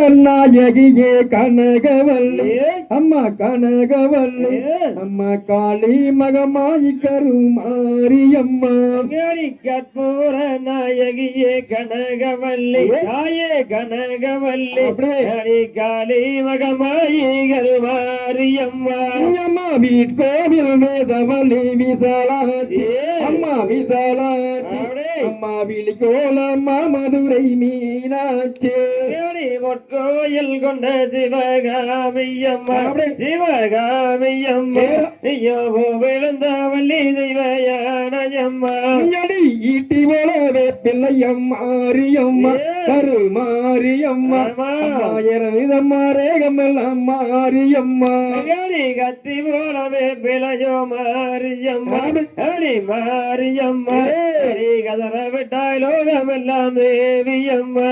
நாயகியே கனகவல்லி. அம்மா கனகவல்லி. அம்மா காளி மகமாயி கருமாரியம்மா கற்பூர நாயகியே கனகவல்லி. தாயே கனகவல்லி. அப்படியே. காளி மகமாயிகள் மாரியம்மா அம்மா வீட்கோவில் வேதவல்லி விசாலாச்சி அம்மா அப்படியே. அம்மா விழிகோலம்மா மதுரை மீனாட்சி. பொற்கோயில் கொண்ட சிவகாமியம்மா. சிவகாமியம்மா. ஐயோ விழுந்த வள்ளி அடி ஈட்டி போலவே பிள்ளையம் மாரியம்மா கருமாரியம்மா ஆமா. அம்மா. இரவிதம்மா ரேகமெல்லாம் மாரியம்மா கத்தி போலவே பிழையோ மாரியம்மா அடி. மாரியம்மா. கதற விட்டாய் லோகமெல்லாம் தேவியம்மா.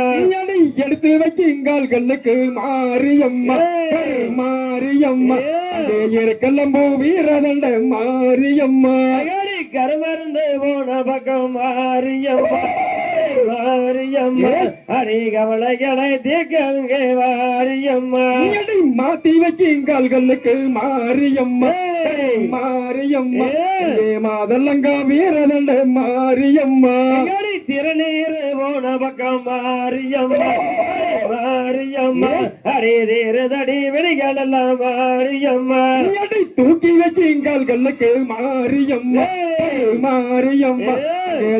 எடுத்து வைக்குங்கால் கல்லுக்கு மாரியம்மா மாரியம்மா இருக்கல்லம்பூ வீரதண்ட மாரியம்மா. கருமருந்து போன பக்கம் மாறியம்மா மாரியம்மா அடி கவலைகளை தீக்கங்க வாரியம்மா. மாத்தி வைக்குங்கால் கல்லுக்கு மாரியம்மா. மாரியம்மா. மாதல்லங்கா வீரதண்ட மாரியம்மா. திருநீர் போன பக்கம் மாரியம்மா? மாரியம்மா. அடி தீரதடி விழிகளெல்லாம் மாரியம்மா. தூக்கி வைக்குங்கால் கல்லுக்கு மாரியம்மா. மாரியம்மா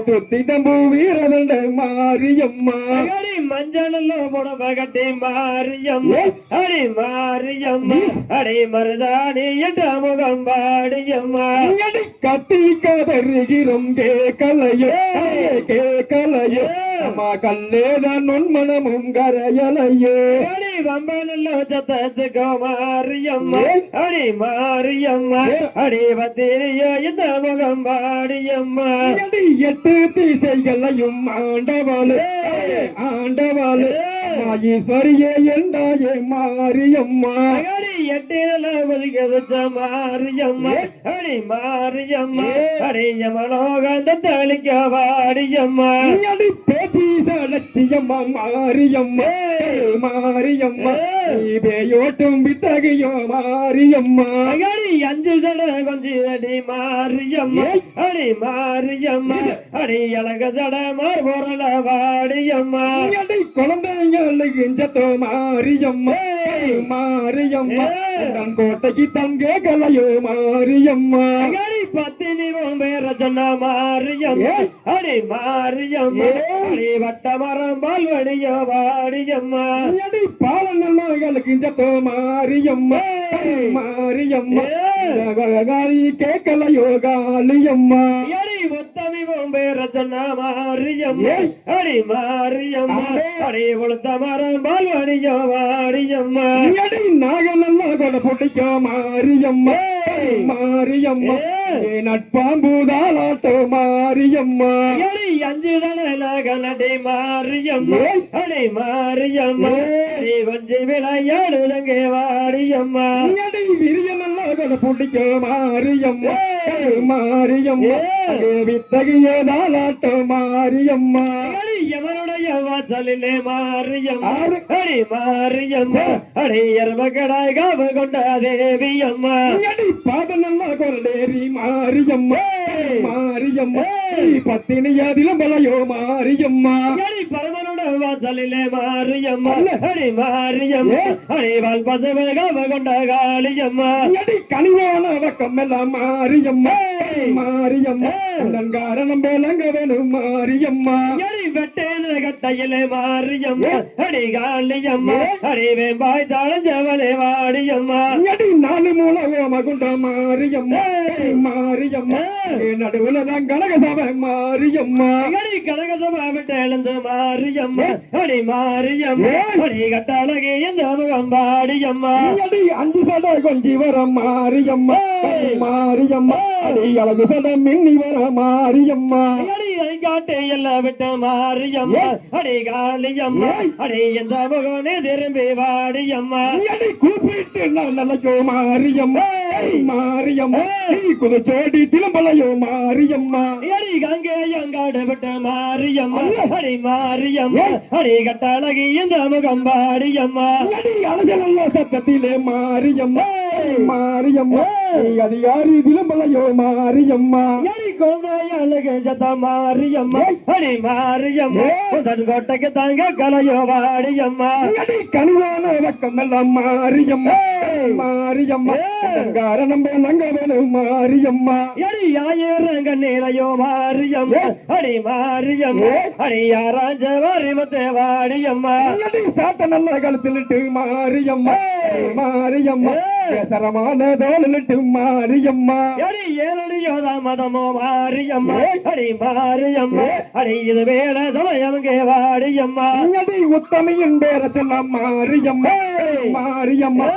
துத்தி தம்பு வீரதண்ட மாரியம்மா அடி மஞ்சள் புடவ கட்டி மாரியம்மா அடி மாரியம்மா அடி மருதாணி என்ற முகம் பாடியம்மா கத்தி கதறுகிறோம் அம்மா கல்லேதான் உன்மனமும் கரையலையோ. அடி வம்பனல்ல சத்தத்துக்கு மாரியம்மா. அடி மாரியம்மா. அடி பத்திரியோ இந்த முகம் பாடியம்மா. எட்டு திசைகளையும் ஆண்டவாளே. ஆண்டவாளே. அம்மா ஈஸ்வரியே என்றாயே மாரியம்மா. எட்டில வச்ச மாரியம்மா. அடி மாரியம்மா. அடி யமலோகந்த தளிக்க வாடியம்மா. அடி பேச்சி சலட்சியம்மா மாரியம்மா. மாரியம்மா. நீ பேயோட்டும் வித்தகையோ மாரியம்மா. அடி அஞ்சு சட கொஞ்சி அடி மாரியம்மா. அடி மாரியம்மா. அடி அழக சட மார்பொருள வாடியம்மா. அடி குழந்தைங்களுக்கு இஞ்சத்தோ மாரியம்மா. மாரியம்மா. தன் கோட்டைக்கு தங்கே கலையோ மாரியம்மா. அடி பத்தினி பேர சொன்ன மாரியம்மா. அடி மாரியம்மா. அடி வட்ட மரம் பால்வடியோ வாடியம்மா அடி பாலநல்லுகளுக்கு இஞ்சத்தோ மாரியம்மா. மாரியம்மா. கேட்கலையோ காளியம்மா. அடி முத்தமி பேர சொன்ன மாரியம்மா அடி மாரியம்மா அடி உளுத்த மரம் பால்வடியோ வாடியம்மா அடி நாகநல்ல கொட பிடிக்க மாரியம்மா மாரியம்மா நட்பாம்பூதாலாட்டோ மாரியம்மா அடி அஞ்சு தடல கலடி மாரியம்மா. அடி மாரியம்மா. அடி கொஞ்சம் விளையாடுதங்க வாடியம்மா அடி விரிய நல்ல கொட பிடிக்க மாரியம்மா மாரியம்மா. ஏ வித்தகிய தாலாட்டோ மாரியம்மா. அடி எவனுடைய வாசலிலே மாரியம்மா. அடி மாரியம்மா. அடி எருமக்கடாய் காவ கொண்ட தேவியம்மா. அடி பாத நல்ல கொள்ளேரி மாரியம்மா மாரியம்மா பத்தினி அதிலும் பலையோ மாரியம்மா. அடி பரமனுட வாசலிலே மாரியம்மா. அடி மாரியம்மா. அடி வால் பசவ காவ கொண்ட காளியம்மா. அடி கனிவான வக்கம் எல்லாம் மாரியம்மா. மாரியம்மா உந்தன் காரணம் வேலங்க வேணும் மாரியம்மா. அடி வெட்டேன கட்டையிலே மாரியம்மா. அடி காளியம்மா. அடி வேம்பாய் தாழஞ்சவனே வாடியம்மா அடி நாலு மூலவோ மகுண்ட மாரியம்மா. மாரியம்மா. நடுவுல தான் கனக சபை மாரியம்மா. அடி கனகசபா விட்டு எழுந்து மாரியம்மா? அடி மாரியம்மா. அடி கட்டாளகே எந்த முகம் பாடியம்மா. அடி அஞ்சு சடை கொஞ்சி வர மாரியம்மா? மாரியம்மா. அடி அழகு சடை மின்னி வர மாரியம்மா. அடி காட்டு எல்லாம் விட்டு மாரியம்மா? அடி காளியம்மா. அடி எந்த முகனே திரும்பி வாடியம்மா. அடி கூப்பிட்டு நான் மாரியம்மா? மாரியம்மா. நீ குதிச்சோடி திரும்பலையோ மாரியம்மா. அடி கங்கையங்காடு விட்ட மாரியம்மா. அடி மாரியம்மா. அடி கட்டழகி இந்த முகம் பாடியம்மா. அலசலல்ல சத்தத்திலே மாரியம்மா. மாரியம்மா. அதிகாரி திரும்பலையோ மாரியம்மா அடி கோமையழகு ஜத மாரியம்மா. அடி மாரியம்மா. உதன் கோட்டைக்கு தாங்க கலையோ வாடியம்மா. அடி கனிவான வக்கம் எல்லாம் மாரியம்மா. மாரியம்மா. காரணம் நங்க வேணும் மாரியம்மா. அடி ஆயிரம் கண்ணீரையோ மாரியம்மா. அடி மாரியம்மா. அடி யாராஞ்ச வாரிமத்தே வாடியம்மா. அடி சாத்த நல்ல கழுத்திலிட்டு மாரியம்மா. மாரியம்மா. சரமான மாரியம்மா அடி ஏழடியோதா மதமோ மாரியம்மா அடி மாரியம்மா அடி இது வேட சமயம்கே வாடியம்மா அடி உத்தமையின் பேர சொன்ன மாரியம்மா மாரியம்மா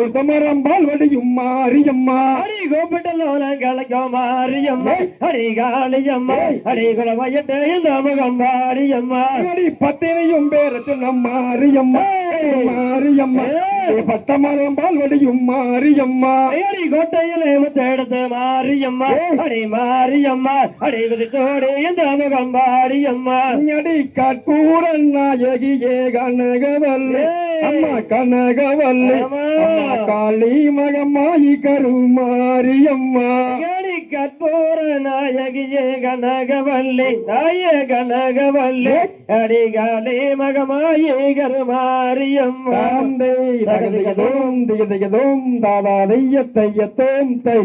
உத்தமரம் பால்வடியும் மாரியம்மா அடி கோப்பிட்டலோன கலக்கோ மாரியம்மா அடி காளியம்மா. அடி குலவையிட்ட இந்த முகம் வாடியம்மா அடி பத்தினியும் பேர சொன்ன மாரியம்மா மாரியம்மா பட்டமரம் பால்வடியும் மாரியம்மா. அடி கோட்டையிலே முத்தெடுத்து மாரியம்மா. அடி மாரியம்மா. அடி விதிச்சோடி இந்த முகம் வாடியம்மா அடி கற்பூர நாயகியே கனகவல்லே. அம்மா கனகவல்லே. காளி மகமாயி கருமாரியம்மா அடி கற்பூர நாயகியே கனகவல்லி. நாய கனகவல்லி. அடி காளி மகமாயி கருமாரியம்மா தாந்தை தகதிகதோம் திகதிகதோம் தாதா தைய தைய தோம் தை.